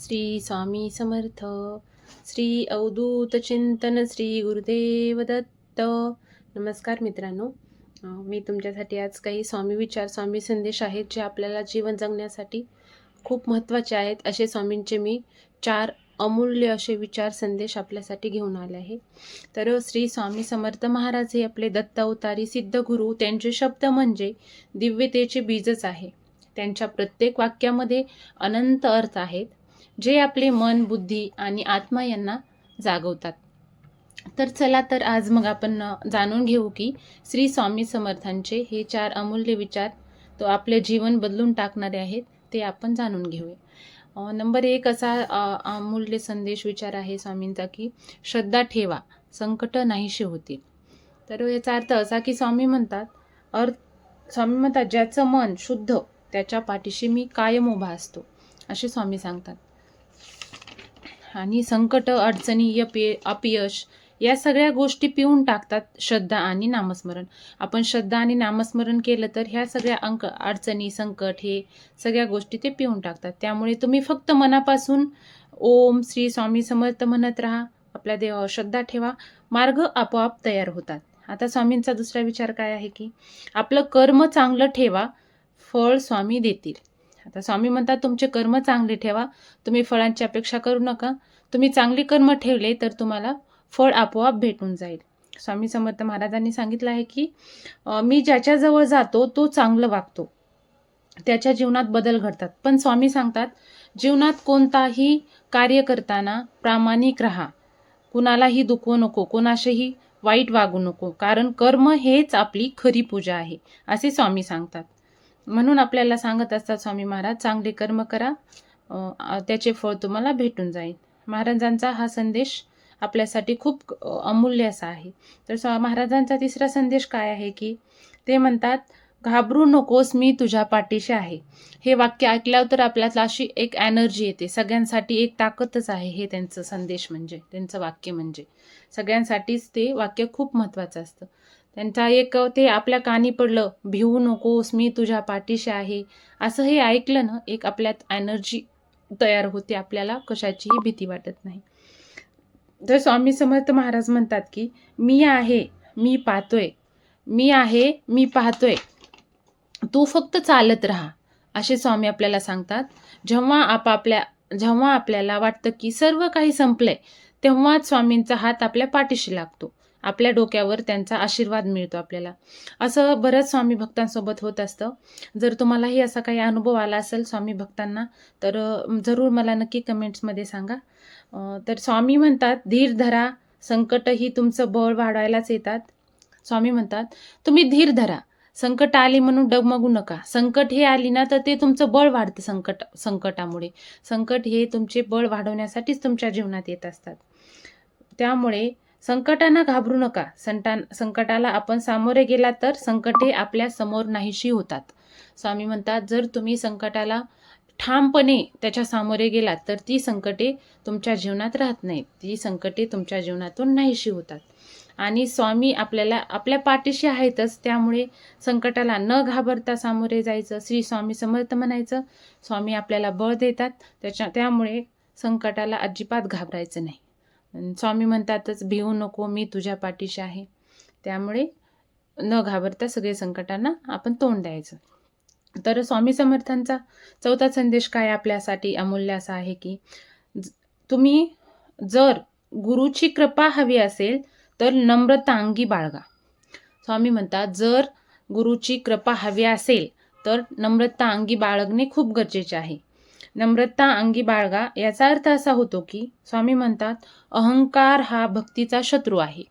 श्री स्वामी समर्थ श्री अवधूत चिंतन श्री गुरुदेव दत्त. नमस्कार मित्रांनो. मी तुमच्यासाठी आज काही स्वामी विचार स्वामी संदेश आहेत जे आपल्याला जीवन जगण्यासाठी खूप महत्त्वाचे आहेत. असे स्वामींचे मी चार अमूल्य असे विचार संदेश आपल्यासाठी घेऊन आले आहे. तर श्री स्वामी समर्थ महाराज हे आपले दत्त अवतारी सिद्ध गुरु. त्यांचे शब्द म्हणजे दिव्यतेचे बीजच आहे. त्यांच्या प्रत्येक वाक्यामध्ये अनंत अर्थ आहेत. जे आपले मन बुद्धी आणि आत्मा यांना जागवतात. तर चला तर आज मग आपण जाणून घेऊ की श्री स्वामी समर्थांचे हे चार अमूल्य विचार तो आपले जीवन बदलून टाकणारे आहेत ते आपण जाणून घेऊया. नंबर एक असा अमूल्य संदेश विचार आहे स्वामींचा की श्रद्धा ठेवा संकट नाहीशी होतील. तर याचा अर्थ असा की स्वामी म्हणतात अर्थ स्वामी म्हणतात ज्याचं मन शुद्ध त्याच्या पाठीशी मी कायम उभा असतो असे स्वामी सांगतात. आणि संकट अडचणी यपे अपयश या सगळ्या गोष्टी पिऊन टाकतात श्रद्धा आणि नामस्मरण. आपण श्रद्धा आणि नामस्मरण केलं तर ह्या सगळ्या अंक अडचणी संकट हे सगळ्या गोष्टी ते पिऊन टाकतात. त्यामुळे तुम्ही फक्त मनापासून ओम श्री स्वामी समर्थ म्हणत राहा. आपल्या देवावर श्रद्धा ठेवा. मार्ग आपोआप तयार होतात. आता स्वामींचा दुसरा विचार काय आहे की आपलं कर्म चांगलं ठेवा फळ स्वामी देतील. आता स्वामी म्हणतात तुमचे कर्म चांगले ठेवा. तुम्ही फळांची अपेक्षा करू नका. तुम्ही चांगली कर्म ठेवले तर तुम्हाला फळ आपोआप भेटून जाईल. स्वामी समर्थ महाराजांनी सांगितलं आहे की मी ज्याच्याजवळ जातो तो चांगलं वागतो. त्याच्या जीवनात बदल घडतात. पण स्वामी सांगतात जीवनात कोणताही कार्य करताना प्रामाणिक राहा. कुणालाही दुखवू नको कोणाशीही वाईट वागू नको. कारण कर्म हेच आपली खरी पूजा आहे. असे स्वामी सांगतात. म्हणून आपल्याला सांगत असतात स्वामी महाराज चांगले कर्म करा त्याचे फळ तुम्हाला भेटून जाईल. महाराजांचा हा संदेश आपल्यासाठी खूप अमूल्य असा आहे. तर स्वा महाराजांचा तिसरा संदेश काय आहे की ते म्हणतात घाबरू नकोस मी तुझ्या पाठीशी आहे. हे वाक्य ऐकल्यावर तर आपल्याला अशी एक एनर्जी येते. सगळ्यांसाठी एक ताकदच आहे हे त्यांचं संदेश म्हणजे त्यांचं वाक्य म्हणजे. सगळ्यांसाठीच ते वाक्य खूप महत्त्वाचं असतं. त्यांचा एक ते आपल्या कानी पडलं भिवू नकोस मी तुझ्या पाठीशी आहे. असं हे ऐकलं ना एक आपल्यात एनर्जी तयार होते आपल्याला कशाचीही भीती वाटत नाही. तर स्वामी समर्थ महाराज म्हणतात की मी आहे मी पाहतोय मी आहे मी पाहतोय. तू फक्त चालत राहा. असे स्वामी आपल्याला सांगतात. जेव्हा आपापल्या जेव्हा आपल्याला वाटतं की सर्व काही संपलंय तेव्हाच स्वामींचा हात आपल्या पाठीशी लागतो. आपल्या डोक्यावर त्यांचा आशीर्वाद मिळतो आपल्याला. असं बरंच स्वामी भक्तांसोबत होत असतं. जर तुम्हालाही असा काही अनुभव आला असेल स्वामी भक्तांना तर जरूर मला नक्की कमेंट्समध्ये सांगा. तर स्वामी म्हणतात धीर धरा संकटही तुमचं बळ वाढवायलाच येतात. स्वामी म्हणतात तुम्ही धीर धरा संकट आली म्हणून डगमगू नका. संकट हे आली ना तर ते तुमचं बळ वाढतं संकट संकटामुळे. संकट हे तुमचे बळ वाढवण्यासाठीच तुमच्या जीवनात येत असतात. त्यामुळे संकटांना घाबरू नका. संटा संकटाला आपण सामोरे गेलात तर संकटे आपल्यासमोर नाहीशी होतात. स्वामी म्हणतात जर तुम्ही संकटाला ठामपणे त्याच्या सामोरे गेलात तर ती संकटे तुमच्या जीवनात राहत नाहीत. ती संकटे तुमच्या जीवनातून नाहीशी होतात. आणि स्वामी आपल्याला आपल्या पाठीशी आहेतच त्यामुळे संकटाला न घाबरता सामोरे जायचं. श्री स्वामी समर्थ म्हणायचं स्वामी आपल्याला बळ देतात त्याच्या त्यामुळे संकटाला अजिबात घाबरायचं नाही. स्वामी म्हणतातच भिवू नको मी तुझ्या पाठीशी आहे. त्यामुळे न घाबरता सगळे संकटांना आपण तोंड द्यायचं. तर स्वामी समर्थांचा चौथा संदेश काय आपल्यासाठी अमूल्य असा आहे की ज- तुम्ही जर गुरुची कृपा हवी असेल तर नम्रता अंगी बाळगा. स्वामी म्हणतात जर गुरुची कृपा हवी असेल तर नम्रता अंगी बाळगणे खूप गरजेचे आहे. नम्रता अंगी बाळगा याचा अर्थ असा होतो की स्वामी म्हणतात अहंकार हा भक्तीचा शत्रू आहे.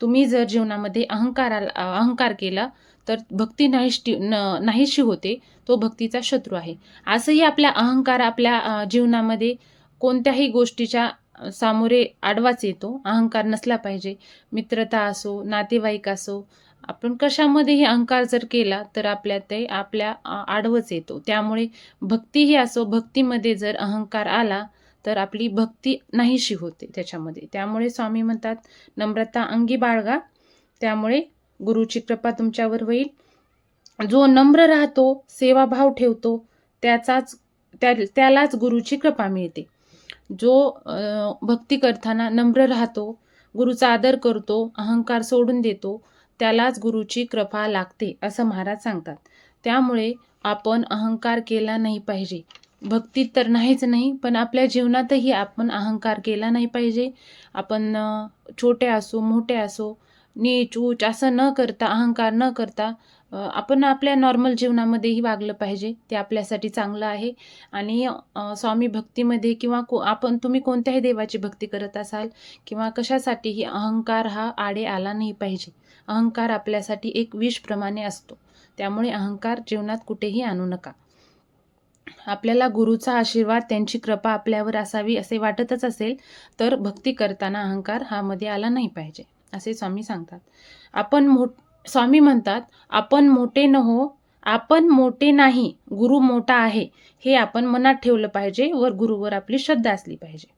तुम्ही जर जीवनामध्ये अहंकाराला अहंकार केला तर भक्ती नाहीशी न नाहीशी होते. तो भक्तीचा शत्रू आहे. असंही आपल्या अहंकार आपल्या जीवनामध्ये कोणत्याही गोष्टीच्या सामोरे आडवाच येतो. अहंकार नसला पाहिजे. मित्रता असो नातेवाईक असो आपण कशामध्येही अहंकार जर केला तर आपल्या ते आपल्या आडवच येतो. त्यामुळे भक्तीही असो भक्तीमध्ये जर अहंकार आला तर आपली भक्ती नाहीशी होते त्याच्यामध्ये. त्यामुळे स्वामी म्हणतात नम्रता अंगी बाळगा. त्यामुळे गुरुची कृपा तुमच्यावर होईल. जो नम्र राहतो सेवाभाव ठेवतो त्याचाच त्या त्यालाच गुरुची कृपा मिळते. जो भक्ती करताना नम्र राहतो गुरुचा आदर करतो अहंकार सोडून देतो त्यालाच गुरुची कृपा लागते असं महाराज सांगतात. त्यामुळे आपण अहंकार केला नाही पाहिजे. भक्तीत तर नाहीच नाही पण आपल्या जीवनातही आपण अहंकार केला नाही पाहिजे. आपण छोटे असो मोठे असो नीच ऊच असं न करता अहंकार न करता आपण आपल्या नॉर्मल जीवनामध्येही वागलं पाहिजे. ते आपल्यासाठी चांगलं आहे. आणि स्वामी भक्तीमध्ये किंवा को आपण तुम्ही कोणत्याही देवाची भक्ती करत असाल किंवा कशासाठीही अहंकार हा आडे आला नाही पाहिजे. अहंकार आपल्यासाठी एक विषप्रमाणे असतो. त्यामुळे अहंकार जीवनात कुठेही आणू नका. आपल्याला गुरुचा आशीर्वाद त्यांची कृपा आपल्यावर असावी असे वाटतच असेल तर भक्ती करताना अहंकार हा मध्ये आला नाही पाहिजे असे स्वामी सांगतात. आपण मोठ स्वामी म्हणतात आपण मोठे न हो आपण मोठे नाही गुरु मोठा आहे. हे आपण मनात ठेवलं पाहिजे व गुरुवर आपली श्रद्धा असली पाहिजे.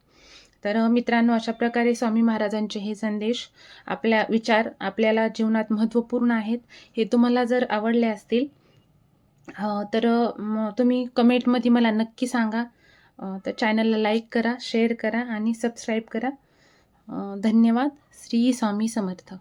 तर मित्रांनो अशा प्रकारे स्वामी महाराजांचे हे संदेश आपल्या विचार आपल्याला जीवनात महत्त्वपूर्ण आहेत हे तुम्हाला जर आवडले असतील तर तुम्ही कमेंटमध्ये मला नक्की सांगा. तर चॅनलला लाईक करा शेअर करा आणि सबस्क्राईब करा. धन्यवाद. श्री स्वामी समर्थ.